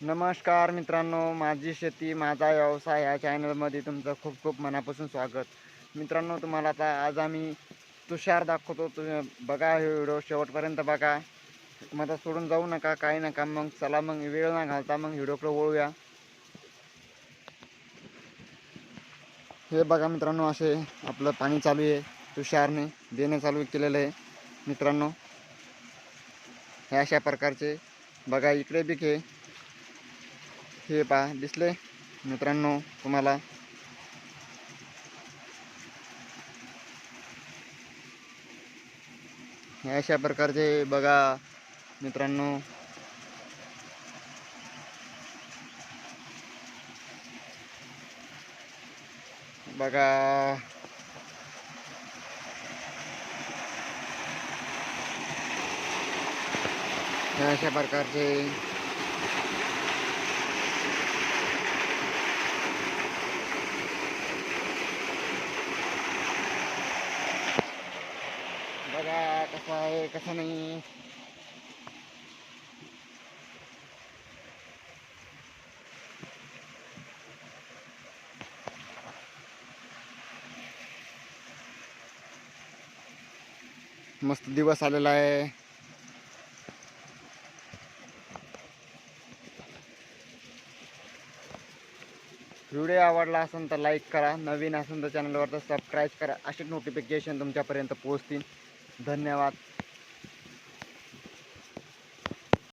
नमस्कार मित्रांनो माझी शेती माझा व्यवसाय या चॅनलमध्ये तुमचं खूप खूप मनापासून स्वागत. मित्रांनो तुम्हाला आता आज आम्ही तुषार दाखवतो. तुम्ही बघा हे व्हिडिओ शेवटपर्यंत बघा. मला सोडून जाऊ नका काही नका. मग चला मग वेळ ना घालता मग व्हिडिओकडे वळूया. हे बघा मित्रांनो असे आपलं पाणी चालू आहे. तुषारने देणं चालू केलेलं आहे. मित्रांनो हे अशा प्रकारचे बघा इकडे बी घे. हे पहा दिसले मित्रांनो तुम्हाला. अशा प्रकारचे बघा मित्रांनो. बघा. अशा प्रकारचे. बघा कसं आहे कसं नाही. मस्त दिवस आलेला आहे. व्हिडिओ आवडला असेल तर लाईक करा. नवीन असेल तर चॅनलवर तर सबस्क्राईब करा. असे नोटिफिकेशन तुमच्यापर्यंत पोहोचतील. धन्यवाद.